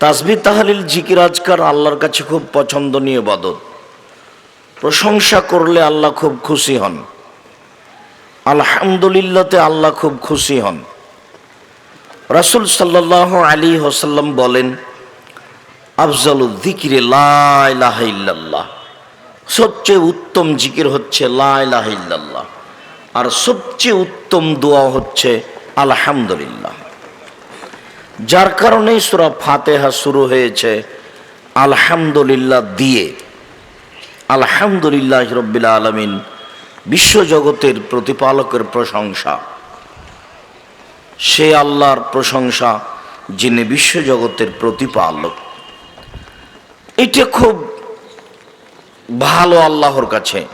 তাসবি তাহালিল জিকির আজকার আল্লাহর কাছে খুব পছন্দনীয় বাদত প্রশংসা করলে আল্লাহ খুব খুশি হন। আলহামদুলিল্লাহতে আল্লাহ খুব খুশি হন। রাসুল সাল্লাহ আলী হোসাল্লাম বলেন, আফজালু দিকিরে লাহ সবচেয়ে উত্তম জিকির হচ্ছে লাহ আর সবচেয়ে উত্তম দোয়া হচ্ছে আলহামদুলিল্লাহ। যার কারণেই সুরা ফাতেহা শুরু হয়েছে, আলহামদুলিল্লাহ দিয়ে। আলহামদুলিল্লাহ রব্বিল আলমিন বিশ্বজগতের প্রতিপালকের প্রশংসা। সে আল্লাহর প্রশংসা যিনি বিশ্বজগতের প্রতিপালক। এটা খুব ভালো আল্লাহর কাছে।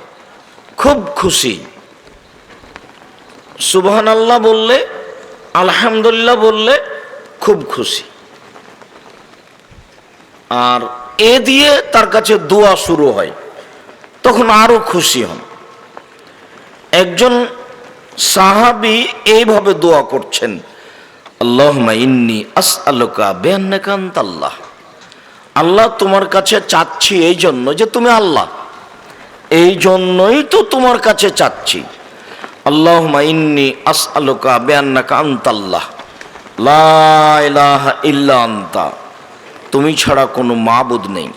খুব খুশি। সুবহান আল্লাহ বললে, আলহামদুলিল্লাহ বললে খুব খুশি। আর এ দিয়ে তার কাছে দোয়া শুরু হয়, তখন আরও খুশি হন। একজন সাহাবি এইভাবে দোয়া করছেন আল্লাহ ইন্নি আস আলোকা বেয়ান্নাকান্ত আল্লাহ আল্লাহ তোমার কাছে চাচ্ছি এই জন্য যে তুমি আল্লাহ। এই জন্যই তো তোমার কাছে চাচ্ছি। আল্লাহ ইন্নি আস আলোকা বেয়ান্নাকান্ত আল্লাহ ইল্লা আন্তা তুমি ছাড়া কোনো মাবুদ নেই।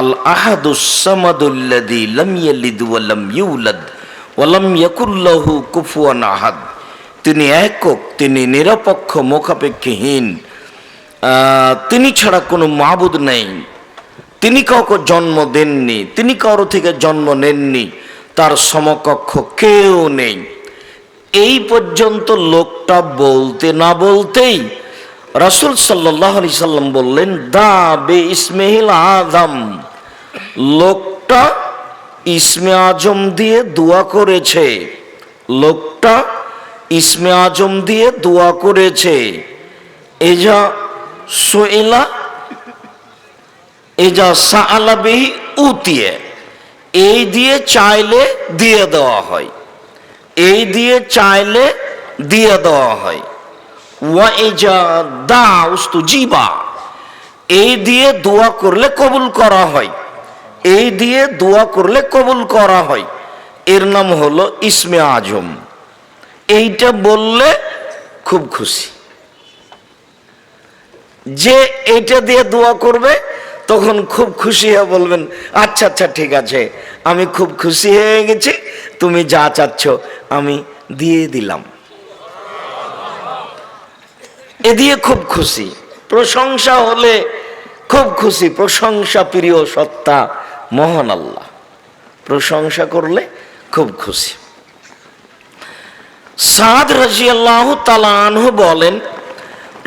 আল আহাদুসামাদুল্লাদি লাম ইউলাদ ওয়া লাম ইয়াকুল্লাহু কুফুয়ান আহাদ। তিনি একক, তিনি নিরপেক্ষ, মুখাপেক্ষীহীন তিনি ছাড়া কোনো মাবুদ নেই। তিনি কাউকে জন্ম দেননি, তিনি কারও থেকে জন্ম নেননি, তার সমকক্ষ কেউ নেই। এই পর্যন্ত লোকটা বলতে না বলতেই রাসুল সাল্লাহ সাল্লাম বললেন, দা বে ইসমেহিল আদম লোকটা ইসমে আজম দিয়ে দোয়া করেছে। লোকটা ইসমে আজম দিয়ে দোয়া করেছে। এজা সোয়েলা এজা সালাবিহি উতিয়ে। এই দিয়ে চাইলে দিয়ে দেওয়া হয়। এই দিয়ে চাইলে দিয়ে দেওয়া হয়। জিবা। এই দিয়ে দোয়া করলে কবুল করা হয়। এই দিয়ে দোয়া করলে কবুল করা হয়। এর নাম হলো ইসমে আজম। এইটা বললে খুব খুশি। যে এইটা দিয়ে দোয়া করবে, তখন খুব খুশি হয়ে বলবেন আচ্ছা আচ্ছা ঠিক আছে, আমি খুব খুশি হয়ে গেছি। তুমি যা চাচ্ছ আমি দিয়ে দিলাম। এ দিয়ে খুব খুশি। প্রশংসা হলে খুব খুশি। প্রশংসা প্রিয় সত্তা, মহান আল্লাহ। প্রশংসা করলে খুব খুশি। সাদ রাজিয়াল্লাহ তালানহু বলেন,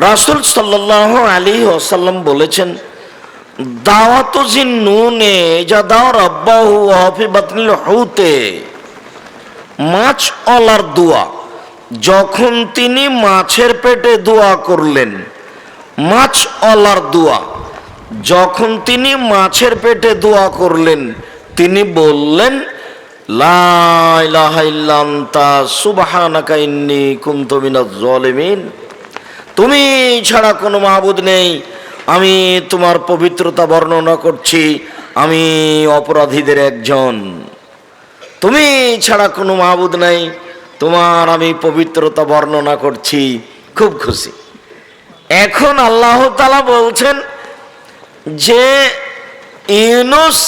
রাসুল সাল্লাহ আলী ওসাল্লাম বলেছেন, দাওয়াত নুনে যা দাও রব্বাহু অফি বাতনিল হুতে। মাছ অলার দোয়া। যখন তিনি মাছের পেটে দোয়া করলেন মাছ অলার দোয়া। যখন তিনি মাছের পেটে দোয়া করলেন, তিনি বললেন তুমি ছাড়া কোনো মাহবুদ নেই। আমি তোমার পবিত্রতা বর্ণনা করছি। আমি অপরাধীদের একজন। তুমি ছাড়া কোনো মাহবুদ নাই। তোমার আমি পবিত্রতা বর্ণনা করছি। খুব খুশি। এখন আল্লাহ তালা বলছেন যে, ইউনুস,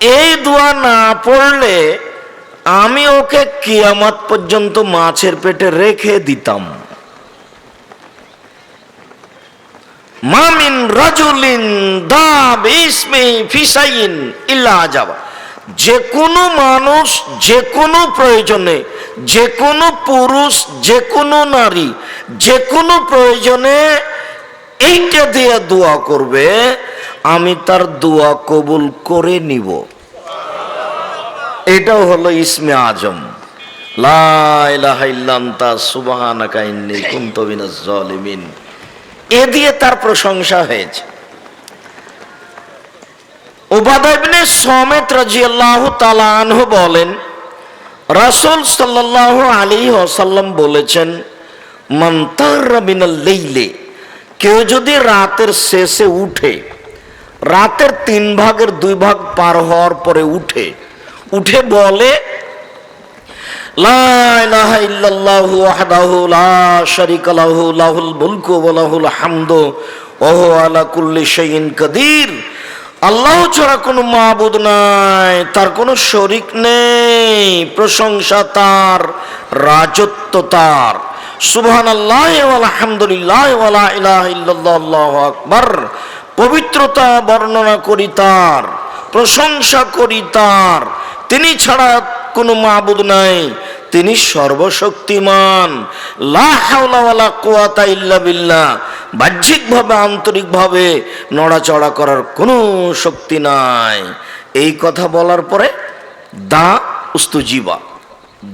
এই দোয়া না পড়লে আমি ওকে কিয়ামত পর্যন্ত মাছের পেটে রেখে দিতাম। মামিন রাজুলিন দাব ইসমে ফিসাইন ইল্লা আজাবা। যে কোনো মানুষ যে কোনো প্রয়োজনে যে কোনো পুরুষ যে কোনো নারী যে কোনো প্রয়োজনে এইটা দিয়ে দোয়া করবে, আমি তার দোয়া কবুল করে নিব। এটাও হলো ইসমে আজম। এ দিয়ে তার প্রশংসা হয়েছে। উবাদাইবিনে সমেত রাজিয়াল্লাহু তাআলা আনহু বলেন, রাসূল সাল্লাল্লাহু আলাইহি ওয়াসাল্লাম বলেছেন, মান তাররা কেউ যদি রাতের শেষে উঠে, রাতের তিন ভাগের দুই ভাগ পার হওয়ার পরে উঠে উঠে বলে লাহুল হামদু, ওয়া আলা কুল্লি শাইইন কাদির আল্লাহ ছাড়া কোনো মাবুদ নাই, তার কোনো শরিক নেই, প্রশংসা তার, রাজত্ব তার। সুবহান আল্লাহ আলহামদুলিল্লাহ আকবার। পবিত্রতা বর্ণনা করি তার, প্রশংসা করি তার। তিনি ছাড়া কোনো মাবুদ নাই। তিনি সর্বশক্তিমান। বিল্লাহ। বাহ্যিকভাবে, আন্তরিকভাবে নড়াচড়া করার কোনো শক্তি নাই। এই কথা বলার পরে দা উস্তুজিবা।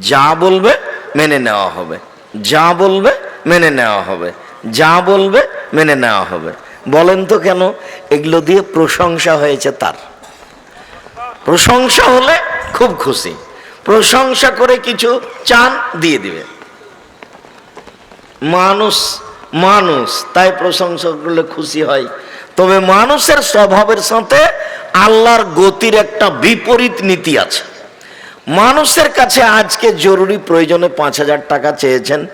যা বলবে মেনে নেওয়া হবে। যা বলবে মেনে নেওয়া হবে। যা বলবে মেনে নেওয়া হবে। বলেন তো কেন এগুলো দিয়ে প্রশংসা হয়েছে তার? প্রশংসা হলে খুব খুশি। প্রশংসা করে কিছু চান দিয়ে দিবে। মানুষ মানুষ, তাই প্রশংসা করলে খুশি হয়। তবে মানুষের স্বভাবের সাথে আল্লাহর গতির একটা বিপরীত নীতি আছে। মানুষের কাছে আজকে জরুরি প্রয়োজনে পাঁচ হাজার টাকা চেয়েছেন।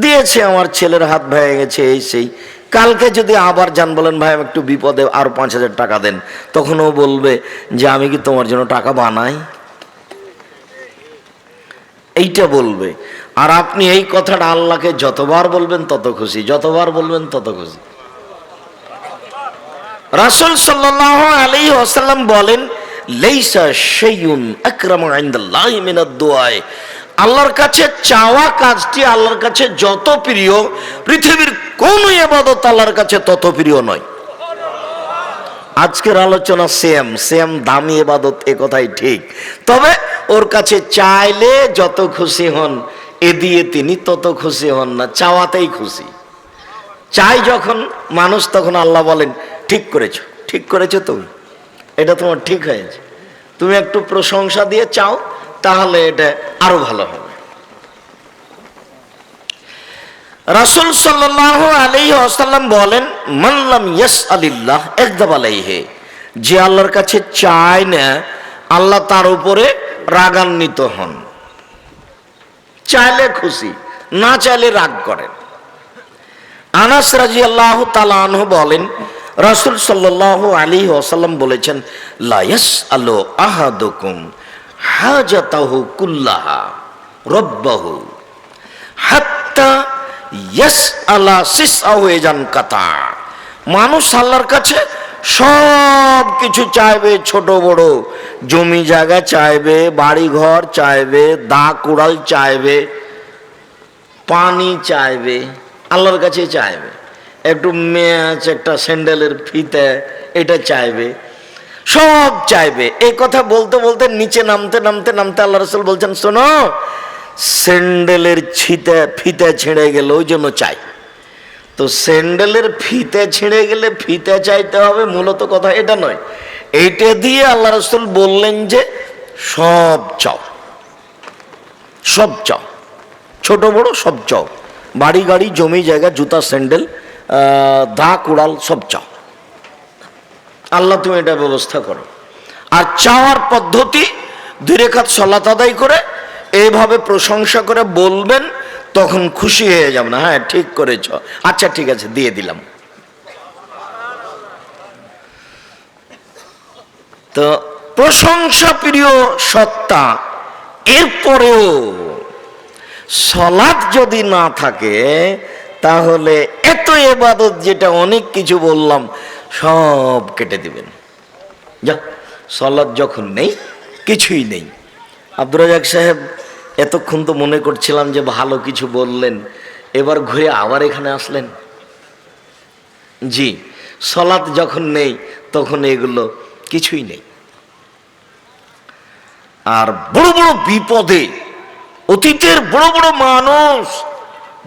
দিয়েছে, আমার ছেলের হাত ভেঙে গেছে, এই সেই। কালকে যদি আবার যান, বলেন, ভাই একটু বিপদে আর পাঁচ হাজার টাকা দেন। তখন ও বলবে যে, আমি কি তোমার জন্য টাকা বানাই? এইটা বলবে। আর আপনি এই কথাটা আল্লাহকে যতবার বলবেন তত খুশি, যতবার বলবেন তত খুশি। রাসূল সাল্লাল্লাহু আলাইহি ওয়াসাল্লাম বলেন, লাইসা দুআ আল্লাহর কাছে চাওয়া কাজটি আল্লাহর কাছে যত প্রিয়, পৃথিবীর কোন ইবাদত আল্লাহর কাছে তত প্রিয় নয়। আজকের আলোচনা সেম সেম দামি এবাদত এ কথাই ঠিক। তবে ওর কাছে চাইলে যত খুশি হন, এ দিয়ে তিনি তত খুশি হন না, চাওয়াতেই খুশি। চাই যখন মানুষ, তখন আল্লাহ বলেন, ঠিক করেছ ঠিক করেছ তুমি। এটা তোমার ঠিক হয়েছে। তুমি একটু প্রশংসা দিয়ে চাও, তাহলে এটা আরও ভালো হবে। রাসুল সাল্লাহ আলী আসাল্লাম বলেন মাল্লাম ইয়াস আলিল্লাহ আলাইহে যে আল্লাহর কাছে চায় না, আল্লাহ তার উপরে রাগান্বিত হন। চাইলে খুশি, না চাইলে রাগ করেন। আনাস রাজি আল্লাহ তালাহ বলেন, রাসুল সাল্লাহ আলী ওসাল্লাম বলেছেন লায়াস আলো আহাদুকুম হাজাতাহু কুল্লাহা রব্বাহু হাত্তা ইয়াস আলা সিস হয়ে যান কাতা মানুষ আল্লাহর কাছে সব কিছু চাইবে, ছোট বড়। জমি জায়গা চাইবে বাড়ি ঘর চাইবে দা কুড়াল চাইবে, পানি চাইবে, আল্লাহর কাছে চাইবে। একটু ম্যাচ, একটা স্যান্ডেলের ফিতে, এটা চাইবে। সব চাইবে। এই কথা বলতে বলতে নিচে নামতে নামতে নামতে আল্লাহ রসুল বলছেন, শোনো স্যান্ডেলের ছিতে ফিতে ছিঁড়ে গেল ওই জন্য চাই। তো স্যান্ডেলের ফিতে ছিঁড়ে গেলে ফিতে চাইতে হবে মূলত কথা এটা নয়। এইটা দিয়ে আল্লাহ রসুল বললেন যে সব চাও। সব চাও। ছোট বড় সব চাও। বাড়ি গাড়ি, জমি জায়গা, জুতা, স্যান্ডেল দা, কুড়াল সব চাও। আল্লাহ তুমি এটা ব্যবস্থা করো। আর চাওয়ার পদ্ধতি দুই রেখাত সলাত আদায় করে এইভাবে প্রশংসা করে বলবেন, তখন খুশি হয়ে যাবেন হ্যাঁ ঠিক করেছ। আচ্ছা ঠিক আছে, দিয়ে দিলাম। তো, প্রশংসা প্রিয় সত্তা, এরপরেও সলাদ যদি না থাকে, তাহলে এত এবাদত যেটা অনেক কিছু বললাম, সব কেটে দিবেন। যা সলাদ যখন নেই, কিছুই নেই। আব্দুরাজাক সাহেব এতক্ষণ তো মনে করছিলাম যে ভালো কিছু বললেন, এবার ঘুরে আবার এখানে আসলেন। জি, সলাৎ যখন নেই, তখন এগুলো কিছুই নেই। আর বড় বড় বিপদে, অতীতের বড় বড় মানুষ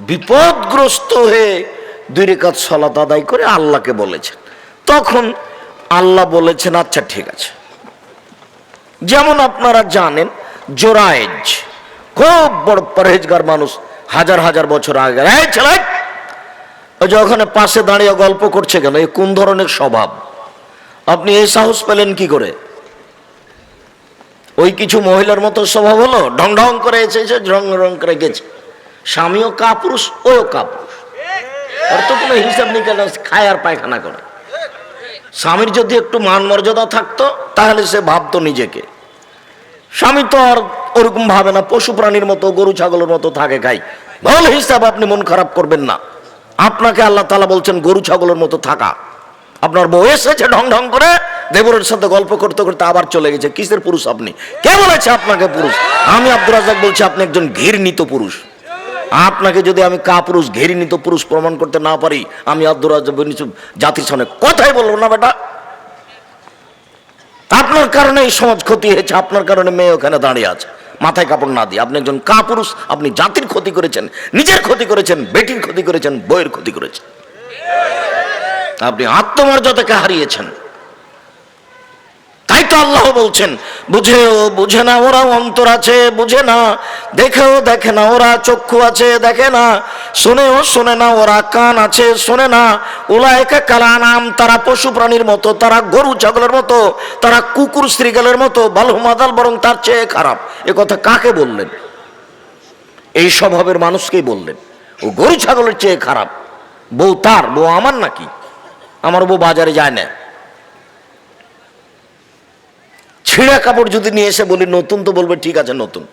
বিপদগ্রস্ত হয়ে দুই রেখাত সলাত আদায় করে আল্লাহকে বলেছেন। তখন আল্লাহ বলেছেন আচ্ছা ঠিক আছে। যেমন আপনারা জানেন, জোরায়েজ খুব বড় পরহেজগার মানুষ হাজার হাজার বছর আগে। এই ছেলে! ওই যে ওখানে পাশে দাঁড়িয়ে গল্প করছে কেন? এই কোন ধরনের স্বভাব? আপনি এই সাহস পেলেন কি করে? ওই কিছু মহিলার মতো স্বভাব হলো ঢং ঢং করে এসেছে রং ঢং করে গেছে। স্বামীও কাপুরুষ ওও কাপুরুষ। ওর তো কোনো হিসাব নিকাল না, খায় আর পায়খানা করে। স্বামীর যদি একটু মান মর্যাদা থাকতো তাহলে সে ভাবতো নিজেকে। স্বামী তো আর ওরকম ভাবে না, পশু প্রাণীর মতো, গরু ছাগলের মতো থাকে খাই। ভালো হিসাব আপনি মন খারাপ করবেন না। আপনাকে আল্লাহ তালা বলছেন, গরু ছাগলের মতো থাকা। আপনার বউ এসেছে ঢং ঢং করে, দেবরের সাথে গল্প করতে করতে আবার চলে গেছে। কিসের পুরুষ আপনি? কে বলেছে আপনাকে পুরুষ? আমি আব্দুর রাজাক বলছি, আপনি একজন ঘৃণিত পুরুষ। আপনাকে যদি আমি কা পুরুষ ঘৃণিত পুরুষ প্রমাণ করতে না পারি, আমি আব্দুর রাজাক জাতির সামনে কথাই বলব না বেটা। আপনার কারণে এই সমাজ ক্ষতি হয়েছে, আপনার কারণে মেয়ে ওখানে দাঁড়িয়ে আছে। মাথায় কাপড় না দিয়ে। আপনি একজন কাপুরুষ, আপনি জাতির ক্ষতি করেছেন, নিজের ক্ষতি করেছেন, বেটির ক্ষতি করেছেন বইয়ের ক্ষতি করেছেন। আপনি আত্মমর্যাদাকে হারিয়েছেন। তাই তো আল্লাহ বলছেন, বুঝেও বুঝে না ওরা অন্তর আছে, বুঝে না। দেখেও দেখে না, ওরা চক্ষু আছে, দেখে না। শুনেও শোনে না, ওরা কান আছে, শোনে না। ওলায়কা কালা নাম তারা পশু প্রাণীর মতো, তারা গরু ছাগলের মতো, তারা কুকুর শ্রীগালের মতো বালহুমাদাল বরং তার চেয়ে খারাপ। এ কথা কাকে বললেন? এই স্বভাবের মানুষকেই বললেন, ও গরু ছাগলের চেয়ে খারাপ। বউ তার, বউ আমার নাকি? আমার বউ বাজারে যায় না। ছিঁড়া কাপড় যদি নিয়ে এসে বলি, নতুন তো বলবে, ঠিক আছে, নতুন।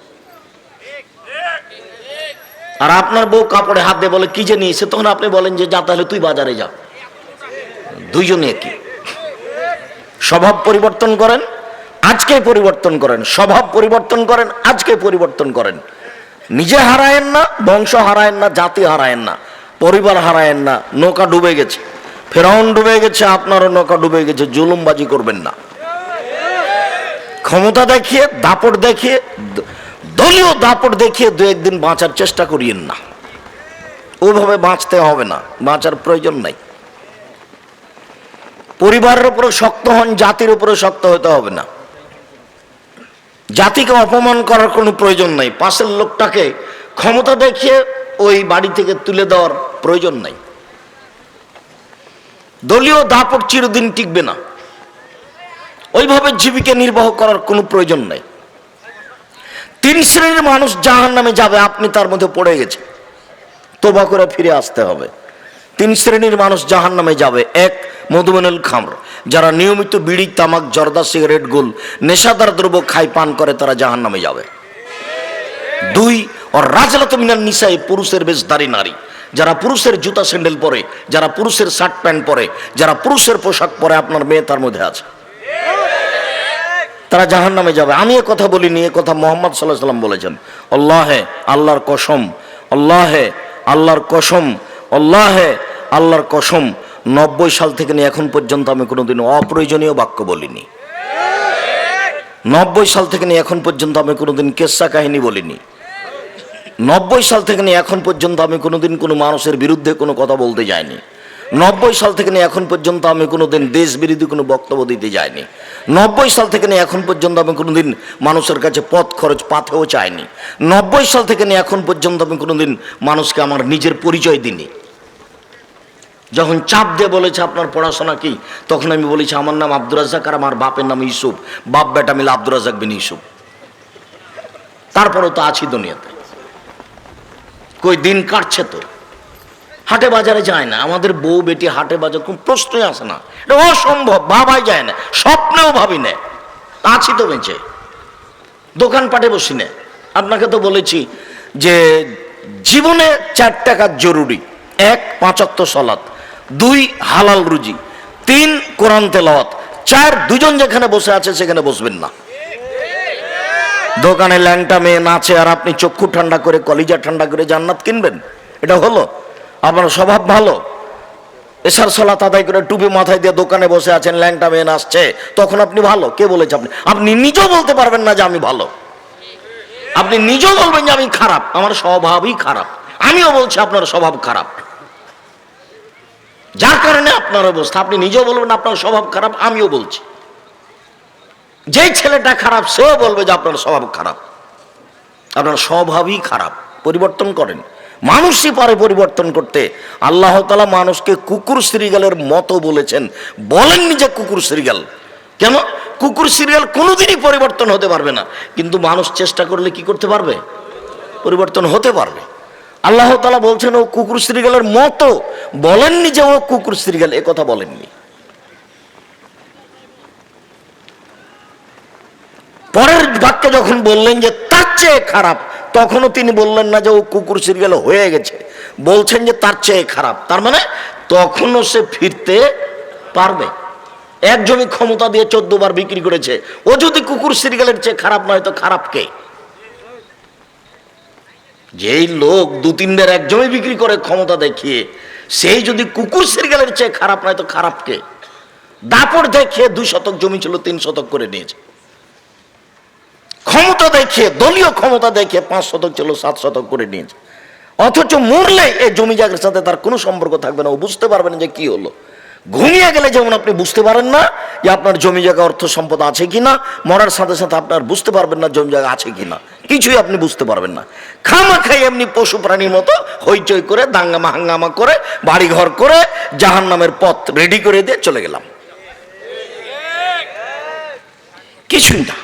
আর আপনার বউ কাপড়ে হাত দিয়ে বলে, কি যে নিয়েছে? তখন আপনি বলেন যে, যা, তাহলে তুই বাজারে যা। দুইজনে কি স্বভাব পরিবর্তন করেন, আজকে পরিবর্তন করেন। স্বভাব পরিবর্তন করেন, আজকে পরিবর্তন করেন। নিজে হারায়েন না, বংশ হারায়েন না, জাতি হারায়েন না, পরিবার হারায়েন না, নৌকা ডুবে গেছে। ফেরাউন ডুবে গেছে, আপনারও নৌকা ডুবে গেছে, জুলুমবাজি করবেন না। ক্ষমতা দেখিয়ে, দাপট দেখিয়ে দলীয় দাপট দেখিয়ে দু একদিন বাঁচার চেষ্টা করিয়েন না। ওভাবে বাঁচতে হবে না, বাঁচার প্রয়োজন নাই। পরিবারের উপরে শক্ত হন, জাতির উপরে শক্ত হতে হবে না। জাতিকে অপমান করার কোনো প্রয়োজন নাই, পাশের লোকটাকে ক্ষমতা দেখিয়ে ওই বাড়ি থেকে তুলে দেওয়ার প্রয়োজন নাই। দলীয় দাপট চিরদিন টিকবে না। ওইভাবে জীবিকা নির্বাহ করার কোনো প্রয়োজন নাই। তিন শ্রেণির মানুষ জাহান নামে যাবে, আপনি তার মধ্যে পড়ে গেছে তোবা করে ফিরে আসতে হবে। তিন শ্রেণির মানুষ জাহান নামে যাবে। এক মধুমেনুল খামর। যারা নিয়মিত বিড়ি, তামাক, জর্দা, সিগারেট, গোল, নেশাদার দ্রব্য খাই পান করে, তারা জাহান নামে যাবে। দুই ও রাজলাত মিনার নিসাই, পুরুষের বেশ দাড়ি নারী। যারা পুরুষের জুতা স্যান্ডেল পরে, যারা পুরুষের শার্ট প্যান্ট পরে, যারা পুরুষের পোশাক পরে, আপনার মেয়ে তার মধ্যে আছে। তারা জাহান নামে যাবে। আমি এ কথা বলিনি, এ কথা মোহাম্মদ সাল্লাহ সাল্লাম বলেছেন। আল্লাহে আল্লাহর কসম, আল্লাহে আল্লাহর কসম, আল্লাহে আল্লাহর কসম, নব্বই সাল থেকে নিয়ে এখন পর্যন্ত আমি কোনোদিন অপ্রয়োজনীয় বাক্য বলিনি। নব্বই সাল থেকে নিয়ে এখন পর্যন্ত আমি কোনোদিন কেসা কাহিনী বলিনি। নব্বই সাল থেকে নিয়ে এখন পর্যন্ত আমি কোনোদিন কোনো মানুষের বিরুদ্ধে কোনো কথা বলতে যাইনি। নব্বই সাল থেকে নিয়ে এখন পর্যন্ত আমি কোনোদিন দেশ বিরোধী কোনো বক্তব্য দিতে যাইনি। নব্বই সাল থেকে নিয়ে এখন পর্যন্ত আমি কোনোদিন মানুষের কাছে পথ খরচ পাথেও চাইনি। নব্বই সাল থেকে নিয়ে এখন পর্যন্ত আমি কোনোদিন মানুষকে আমার নিজের পরিচয় দিইনি। যখন চাপ দিয়ে বলেছে, আপনার পড়াশোনা কি? তখন আমি বলেছি, আমার নাম আব্দুর রাজাক আর আমার বাপের নাম ইউসুফ। বাপ বেটা মিলে আব্দুর রাজাক বিন ইউসুফ। তারপরেও তো আছি দুনিয়াতে। কই দিন কাটছে তো হাটে বাজারে যায় না। আমাদের বউ বেটি হাটে বাজার, কোন প্রশ্নই আসে না। এটা অসম্ভব, ভাবাই যায় না। স্বপ্নেও ভাবি না। আছি তো বেঁচে। দোকানপাটে বসি না। আপনাকে তো বলেছি যে জীবনে চার টাকা জরুরি। এক পাঁচক্ত সলাত। দুই, হালাল রুজি। তিন, কোরআন তেলাওয়াত। চার, দুজন যেখানে বসে আছে, সেখানে বসবেন না। দোকানে ল্যাংটা মেয়ে নাচে আর আপনি চক্ষু ঠান্ডা করে, কলিজা ঠান্ডা করে জান্নাত কিনবেন? এটা হলো। আপনার স্বভাব ভালো। এসার সলাত আদায় করে টুপি মাথায় দিয়ে দোকানে বসে আছেন, ল্যাংটা মেয়ে আসছে তখন আপনি ভালো? কে বলেছে আপনি? আপনি নিজেও বলতে পারবেন না যে আমি ভালো। আপনি নিজেও বলবেন যে আমি খারাপ। আমার স্বভাবই খারাপ। আমিও বলছি আপনার স্বভাব খারাপ। যার কারণে আপনার অবস্থা। আপনি নিজেও বলবেন আপনার স্বভাব খারাপ, আমিও বলছি। যেই ছেলেটা খারাপ, সেও বলবে যে আপনার স্বভাব খারাপ। আপনার স্বভাবই খারাপ। পরিবর্তন করেন। মানুষই পারে পরিবর্তন করতে। আল্লাহ তালা মানুষকে কুকুর সিরিগালের মতো বলেছেন। বলেননি যে কুকুর সিরিগাল। কেন? কুকুর সিরিয়াল কোনোদিনই পরিবর্তন হতে পারবে না। কিন্তু মানুষ চেষ্টা করলে কি করতে পারবে? পরিবর্তন হতে পারবে। আল্লাহ তালা বলছেন, ও কুকুর সিরিগালের মতো। বলেননি যে ও কুকুর সিরিগাল। এ কথা বলেননি। পরের বাক্যে যখন বললেন যে, তার চেয়ে খারাপ তখনও তিনি বললেন না যে ও কুকুর সিরিয়াল হয়ে গেছে। বলছেন যে তার চেয়ে খারাপ। তার মানে তখনও সে ফিরতে পারবে। এক জমি ক্ষমতা দিয়ে চোদ্দ বার বিক্রি করেছে। ও যদি কুকুর সিরিয়ালের চেয়ে খারাপ নয়, তো খারাপ কে? যেই লোক দু তিনবার এক জমি বিক্রি করে ক্ষমতা দেখিয়ে, সেই যদি কুকুর সিরিয়ালের চেয়ে খারাপ নয়, তো খারাপ কে? দাপড় দেখিয়ে দুই শতক জমি ছিল, তিন শতক করে নিয়েছে। ক্ষমতা দেখে দলীয় ক্ষমতা দেখে পাঁচ শতক ছিল, সাত শতক করে নিয়েছে। অথচ মরলে এই জমি জায়গার সাথে তার কোনো সম্পর্ক থাকবে না। ও বুঝতে পারবে না যে কি হলো। ঘুমিয়ে গেলে যেমন আপনি বুঝতে পারেন না যে আপনার জমি জায়গা অর্থ সম্পদ আছে কি না, মরার সাথে সাথে আপনার বুঝতে পারবেন না জমি জায়গা আছে কিনা কিছুই আপনি বুঝতে পারবেন না। খামা খাই এমনি পশু প্রাণীর মতো হইচই করে দাঙ্গামা হাঙ্গামা করে, বাড়িঘর করে জাহান নামের পথ রেডি করে দিয়ে চলে গেলাম। কিছুই না।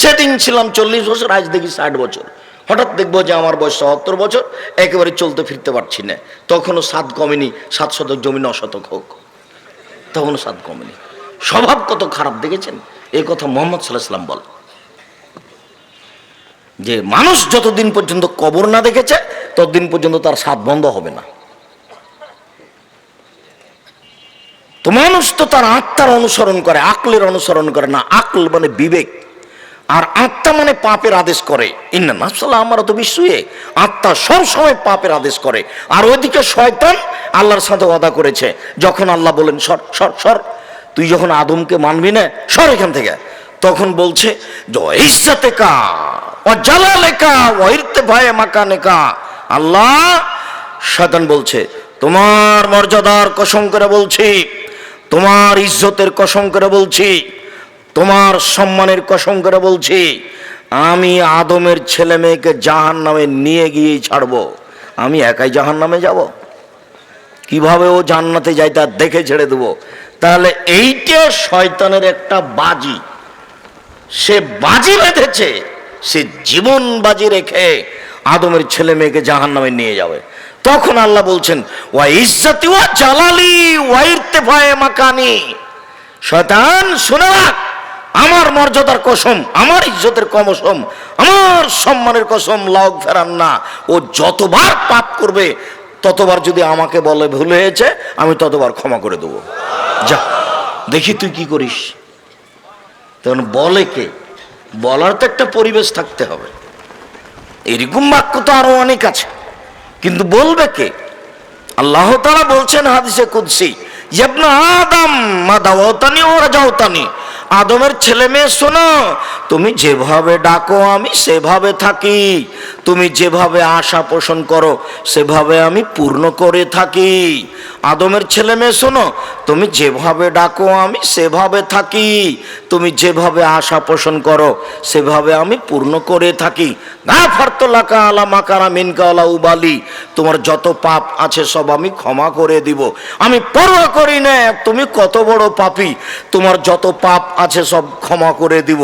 সেদিন ছিলাম চল্লিশ বছর, আজ দেখি ষাট বছর। হঠাৎ দেখব যে আমার বয়স সত্তর বছর, একেবারে চলতে ফিরতে পারছি না। তখনও সাত কমেনি, সাত শতক জমি, ন শতক হোক। তখনও সাত কমেনি। স্বভাব কত খারাপ, দেখেছেন? এই কথা মোহাম্মদ সাল্লাহ সাল্লাম বল যে মানুষ যতদিন পর্যন্ত কবর না দেখেছে, ততদিন পর্যন্ত তার স্বাদ বন্ধ হবে না। তো মানুষ তো তার আত্মার অনুসরণ করে, আকলের অনুসরণ করে না। আকল মানে বিবেক। আর আত্মা মানে পাপের আদেশ করে। ইন্না আমার তো বিশ্বয়ে আত্মা সব সময় পাপের আদেশ করে। আর ওইদিকে শয়তান আল্লাহর সাথে ওয়াদা করেছে। যখন আল্লাহ বলেন, সর সর সর, তুই যখন আদমকে মানবি না, সর এখান থেকে। তখন বলছে আল্লাহ শয়তান বলছে, তোমার মর্যাদার কসম করে বলছি, তোমার ইজ্জতের কসম করে বলছি তোমার সম্মানের কসম করে বলছি, আমি আদমের ছেলে মেয়েকে জাহান নামে নিয়ে গিয়েই ছাড়বো। আমি একাই জাহান নামে যাব। কীভাবে ও জান্নাতে যায় তা দেখে ছেড়ে দেবো। তাহলে এইটা শয়তানের একটা বাজি। সে বাজি বেঁধেছে, সে জীবন বাজি রেখে আদমের ছেলে মেয়েকে জাহান নামে নিয়ে যাবে। তখন আল্লাহ বলছেন ওয়া ইজ্জাতি ওয়া জালালি ওয়া ইরতিফায়ে মাকানি। শয়তান, শুনে রাখ আমার মর্যাদার কসম, আমার ইজ্জতের কমসম, আমার সম্মানের কসম লাউ ফেরান না। ও যতবার পাপ করবে, ততবার যদি আমাকে বলে ভুল হয়েছে, আমি ততবার ক্ষমা করে দেবো। যা, দেখি তুই কি করিস। তখন বলে কে? বলার তো একটা পরিবেশ থাকতে হবে। এরকম বাক্য তো আরও অনেক আছে। কিন্তু বলবে কে? আল্লাহ তারা বলছেন হাদিসে কুদ্সি আদম মা দাওয়াতানি ও রাজাওতানি। আদমের ছেলে মেয়ে, শোনো, তুমি যেভাবে ডাকো, আমি সেভাবে থাকি। তুমি যেভাবে আশা পোষণ করো, সেভাবে আমি পূর্ণ করে থাকি। আদমের ছেলে মেয়ে, শোনো, তুমি যেভাবে ডাকো, আমি সেভাবে থাকি। তুমি যেভাবে আশা পোষণ করো, সেভাবে আমি পূর্ণ করে থাকি। না ফার্তলাকা আলা মাকারা মিনকা আলা উবালি। তোমার যত পাপ আছে সব আমি ক্ষমা করে দিব। আমি পরোয়া করি না, তুমি কত বড় পাপী। তোমার যত পাপ আছে সব ক্ষমা করে দিব।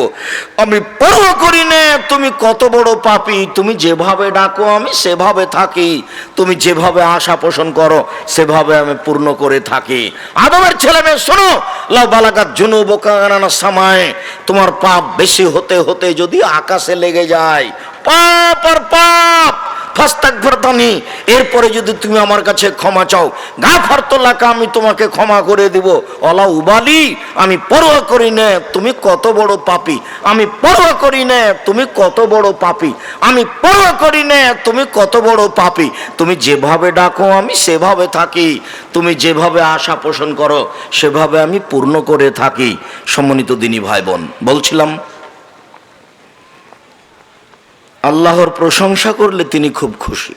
আমি পরোয়া করি না, তুমি কত বড় পাপী। তুমি যেভাবে ডাকো, আমি সেভাবে থাকি। তুমি যেভাবে আশা পোষণ করো, সেভাবে আমি পূর্ণ করে থাকি। আদমের ছেলে মেয়ে, শোনো, লাউ বালাকাত জুনু বোকানা সামায়, তোমার পাপ বেশি হতে হতে যদি আকাশে লেগে যায়, পাপ আর পাপ। এরপরে যদি তুমি আমার কাছে ক্ষমা চাও, গা ফারতলাকা, আমি তোমাকে ক্ষমা করে দিব। অলা উবালি, আমি পরোয়া করি নে, তুমি কত বড় পাপি। আমি পরোয়া করি নে, তুমি কত বড় পাপি। আমি পরোয়া করি নে, তুমি কত বড় পাপি। তুমি যেভাবে ডাকো, আমি সেভাবে থাকি। তুমি যেভাবে আশা পোষণ করো, সেভাবে আমি পূর্ণ করে থাকি। সম্মানিত দিনী ভাই বোন, বলছিলাম আল্লাহর প্রশংসা করলে তিনি খুব খুশি।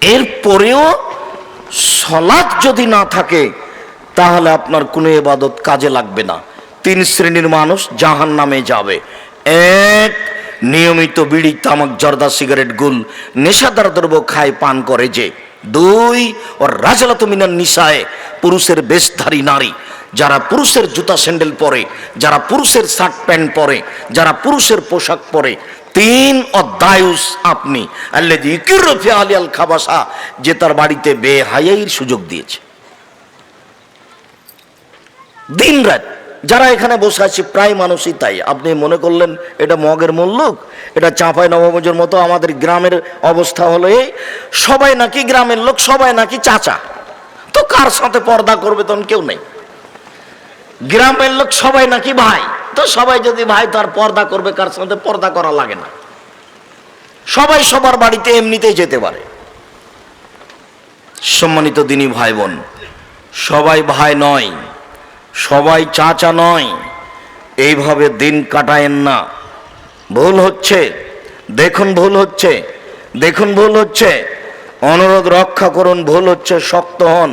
এরপরেও সলাৎ যদি না থাকে, তাহলে আপনার কোনো এবাদত কাজে লাগবে না। তিন শ্রেণির মানুষ জাহান নামে যাবে। এক, নিয়মিত বিড়ি, তামাক, জর্দা, সিগারেট, গুল, নেশাদার দ্রব্য খায়, পান করে যে। দুই ও রাজালাত মিনার নিশায় পুরুষের বেশধারী নারী। যারা পুরুষের জুতা স্যান্ডেল পরে, যারা পুরুষের শার্ট প্যান্ট পরে, যারা পুরুষের পোশাক পরে তিন অধ্যায়ুস আপনি। খাবাসা, যে তার বাড়িতে বেহাইয়ের সুযোগ দিয়েছে। দিন রাত যারা এখানে বসে আছে, প্রায় মানুষই তাই। আপনি মনে করলেন, এটা মগের মুল্লুক এটা চাঁপাই নবমজের মতো আমাদের গ্রামের অবস্থা হলো এই। সবাই নাকি গ্রামের লোক, সবাই নাকি চাচা। তো কার সাথে পর্দা করবে তখন কেউ নেই। গ্রামের লোক সবাই নাকি ভাই। তো সবাই যদি ভাই তার পর্দা করবে, কার সাথে পর্দা করা লাগে না। সবাই সবার বাড়িতে এমনিতেই যেতে পারে। সম্মানিত দিনী ভাই বোন সবাই ভাই নয়, সবাই চাচা নয়, এইভাবে দিন কাটায়েন না। ভুল হচ্ছে, দেখুন ভুল হচ্ছে, দেখুন ভুল হচ্ছে, অনুরোধ রক্ষা করুন, ভুল হচ্ছে, শক্ত হন।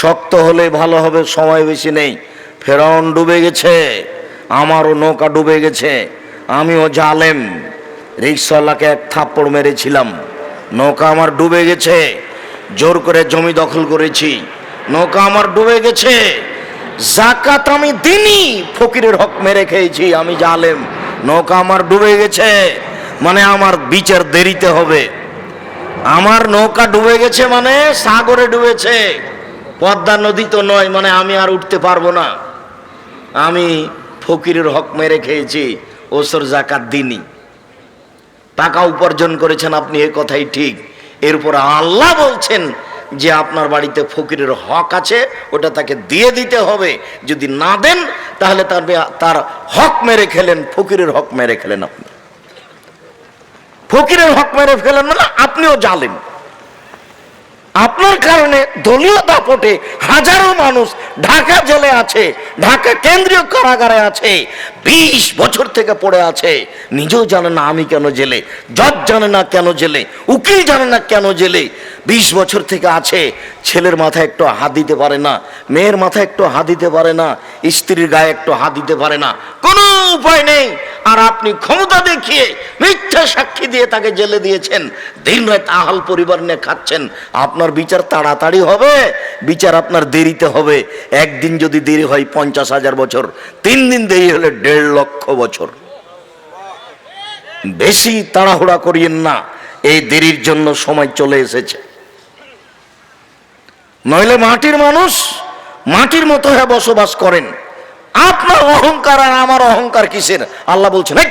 শক্ত হলে ভালো হবে, সময় বেশি নেই, ফেরাউন ডুবে গেছে। আমারও নৌকা ডুবে গেছে। আমিও জালেম। রিক্সাওয়ালাকে এক থাপ্পড় মেরেছিলাম। নৌকা আমার ডুবে গেছে। জোর করে জমি দখল করেছি। নৌকা আমার ডুবে গেছে। জাকাত আমি দিনই ফকিরের হক মেরে খেয়েছি, আমি জালেম। নৌকা আমার ডুবে গেছে। মানে আমার বিচার দেরিতে হবে। আমার নৌকা ডুবে গেছে মানে সাগরে ডুবেছে। পদ্মা নদী তো নয় মানে আমি আর উঠতে পারব না। আমি ফকিরের হক মেরে খেয়েছি, ওসর জাকাত দিনই টাকা উপার্জন করেছেন আপনি, এ কথাই ঠিক। এরপর আল্লাহ বলছেন যে আপনার বাড়িতে ফকিরের হক আছে, ওটা তাকে দিয়ে দিতে হবে। যদি না দেন, তাহলে তার তার হক মেরে খেলেন, ফকিরের হক মেরে খেলেন আপনি। ফকিরের হক মেরে ফেলেন মানে আপনিও জালেন আপনার কারণে দলীয় দাপটে হাজারো মানুষ ঢাকা জেলে আছে, ঢাকা কেন্দ্রীয় কারাগারে আছে, বিশ বছর থেকে পড়ে আছে। নিজেও জানে না আমি কেন জেলে, জজ জানে না কেন জেলে, উকিল জানে না কেন জেলে। বিশ বছর থেকে আছে। ছেলের মাথায় একটু হাত দিতে পারে না, মেয়ের মাথায় একটু হাত দিতে পারে না, স্ত্রীর গায়ে একটু হাত দিতে পারে না। কোনো উপায় নেই। আর আপনি ক্ষমতা দেখিয়ে মিথ্যা সাক্ষী দিয়ে তাকে জেলে দিয়েছেন। দিন রাত আহাল পরিবার নিয়ে খাচ্ছেন। আপনার বিচার তাড়াতাড়ি হবে। বিচার আপনার দেরিতে হবে। একদিন যদি দেরি হয়, পঞ্চাশ হাজার বছর। তিন দিন দেরি হলে দেড় লক্ষ বছর। বেশি তাড়াহুড়া করিয়েন না। এই দেরির জন্য সময় চলে এসেছে। নইলে মাটির মানুষ মাটির মতো হ্যাঁ বসবাস করেন। আপনার অহংকার আর আমার অহংকার কিসের? আল্লাহ বলছেন "এই,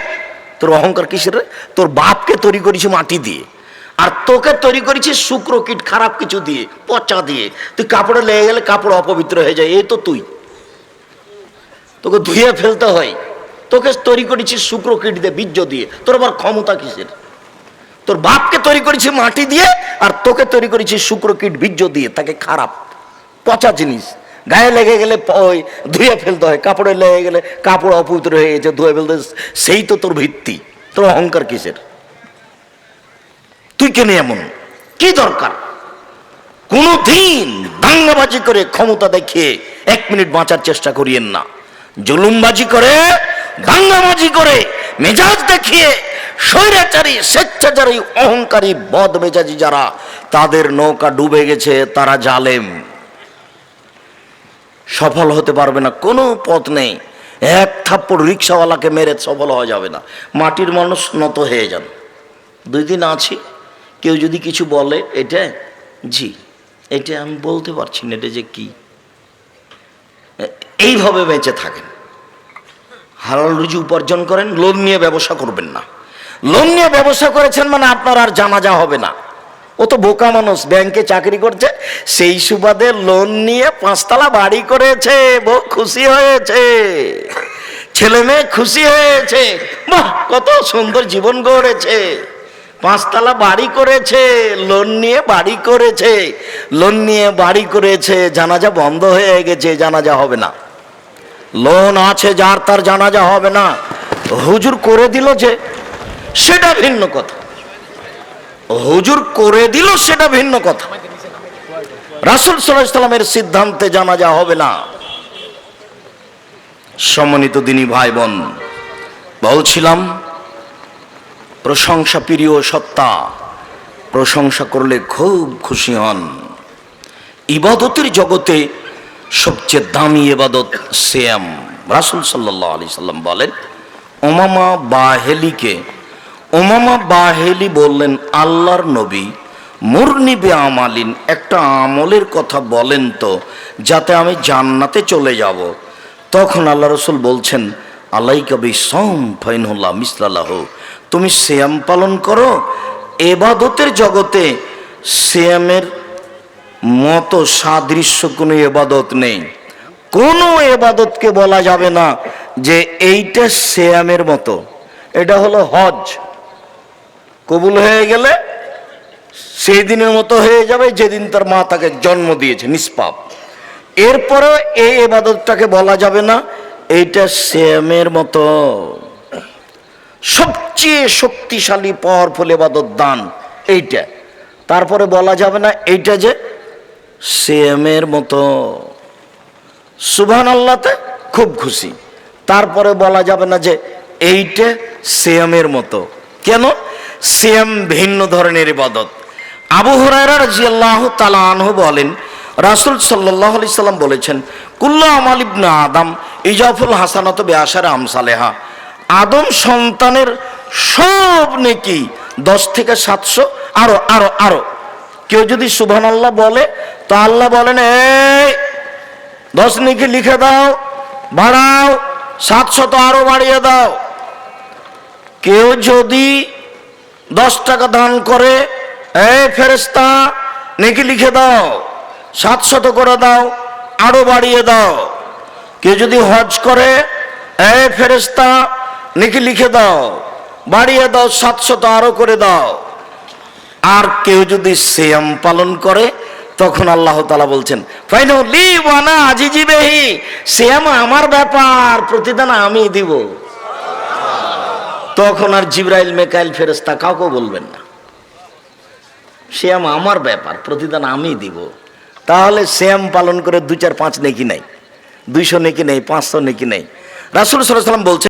তোর অহংকার কিসের তোর বাপকে তৈরি করেছি মাটি দিয়ে আর তোকে তৈরি করেছি শুক্র কীট খারাপ কিছু দিয়ে পচা দিয়ে। তুই কাপড়ে লেগে গেলে কাপড় অপবিত্র হয়ে যায় এই তো তুই। তোকে ধুয়ে ফেলতে হয়। তোকে তৈরি করেছি শুক্র কীট দিয়ে বীর্য দিয়ে। তোর আবার ক্ষমতা কিসের? তোর বাপকে তৈরি করেছি মাটি দিয়ে আর তোকে তৈরি করেছি শুক্র কীট বীর্য দিয়ে, তাকে খারাপ, পচা জিনিস। গায়ে লেগে গেলে ওই ধুয়ে ফেলতে হয়, কাপড়ে লেগে গেলে কাপড় অপবিত্র হয়ে গেছে, ধুয়ে ফেলতে সেই তো তোর ভিত্তি, তোর অহংকার কিসের? তুই কেন এমন? কি দরকার? কোনো দিন দাঙ্গাবাজি করে ক্ষমতা দেখিয়ে এক মিনিট বাঁচার চেষ্টা করিয়েন না। জুলুমবাজি করে, দাঙ্গাবাজি করে, মেজাজ দেখিয়ে স্বৈরাচারী, স্বেচ্ছাচারী, অহংকারী বদ মেজাজি যারা, তাদের নৌকা ডুবে গেছে, তারা জালেম। সফল হতে পারবে না, কোনো পথ নেই। এক থাপ্পড় রিক্সাওয়ালাকে মেরে সফল হওয়া যাবে না। মাটির মানুষ নত হয়ে যান। দুই দিন আছি, কেউ যদি কিছু বলে, এটা জি, এটা আমি বলতে পারছি না, এটা যে কি। এইভাবে বেঁচে থাকেন। হালাল রুজি উপার্জন করেন, লোন নিয়ে ব্যবসা করবেন না। লোন নিয়ে ব্যবসা করেছেন মানে আপনার আর জানাজা হবে না। ও তো বোকা মানুষ, ব্যাংকে চাকরি করছে, সেই সুবাদে লোন নিয়ে পাঁচতলা বাড়ি করেছে, বউ খুশি হয়েছে, ছেলে মেয়ে খুশি হয়েছে, বাহ, কত সুন্দর জীবন গড়েছে, পাঁচতলা বাড়ি করেছে, লোন নিয়ে বাড়ি করেছে, লোন নিয়ে বাড়ি করেছে, জানাজা বন্ধ হয়ে গেছে, জানাজা হবে না। লোন আছে যার, তার জানাজা হবে না। হুজুর করে দিল যে সেটা ভিন্ন কথা। হুজুর করে দিল, সেটা ভিন্ন কথা। রাসুল সাল্লামের সিদ্ধান্তে জানাজা হবে না। সম্মানিত দিনী ভাই বোন বলছিলাম, প্রশংসা প্রিয় সত্তা, প্রশংসা করলে খুব খুশি হন। ইবাদতের জগতে সবচেয়ে দামি ইবাদত শ্যাম রাসুল সাল্লাহ আলি সাল্লাম বলেন ওমামা বাহেলিকে ওমামা বাহেলি বললেন, আল্লাহর নবী মুরনিবে আমালিন একটা আমলের কথা বলেন তো, যাতে আমি জান্নাতে চলে যাব। তখন আল্লাহ রসুল বলছেন আল্লাহ কবি সম ফাইনুল্লাহ মিসলাল্লাহ তুমি শ্যাম পালন করো, এবাদতের জগতে শ্যামের মতো সাদৃশ্য কোনো এবাদত নেই। কোনো এবাদতকে বলা যাবে না যে এইটা শ্যামের মতো। এটা হলো হজ। কবুল হয়ে গেলে সেই দিনের মতো হয়ে যাবে যেদিন তার মা তাকে জন্ম দিয়েছে, নিষ্পাপ। এরপরে এই এবাদতটাকে বলা যাবে না, এইটা শ্যামের মতো। সবচেয়ে শক্তিশালী পাওয়ারফুল এবাদত দান, এইটা। তারপরে বলা যাবে না এইটা যে শ্যামের মতো। সুভান আল্লাহতে খুব খুশি। তারপরে বলা যাবে না যে এইটা শ্যামের মতো। কেন? শ্যাম ভিন্ন ধরনের ইবাদত। আবু হুরায়রা রাজিয়াল্লাহু আনহু বলেন, রাসূল সাল্লাল্লাহু আলাইহি সাল্লাম বলেছেন, কুল্লু আমাল ইবনে আদম, ইজাফুল হাসানাত বিআশার আমসালেহা। আদম সন্তানের সব নেকি দশ থেকে সাতশো, আরও আরও আরও। কেউ যদি সুবহান আল্লাহ বলে, তো আল্লাহ বলেন, এই, দশ নেকি লিখে দাও, বাড়াও সাতশত আরও বাড়িয়ে দাও। কেউ যদি দশ টাকা দান করে, এই ফেরেস্তা নেকি লিখে দাও সাতশত করে দাও, আরও বাড়িয়ে দাও। কেউ যদি হজ করে, এই ফেরেস্তা নেকি লিখে দাও, বাড়িয়ে দাও সাতশত আরও করে দাও। আর কেউ যদি সিয়াম পালন করে, তখন আল্লাহ তালা বলছেন, ফাইনালি ওয়ানা আজিজি বেহি সিয়াম আমার ব্যাপার, প্রতিদান আমি দিব। তখন আর জিব্রাইল, মেকাইল ফেরেস্তা কাউকে বলবেন না। শ্যাম আমার ব্যাপার, প্রতিদান আমি দিব। তাহলে শ্যাম পালন করে দু চার পাঁচ নেকি নাই, দুইশো নেকি নেই, পাঁচশো নেকি নেই। রাসুল সাল্লাম বলছেন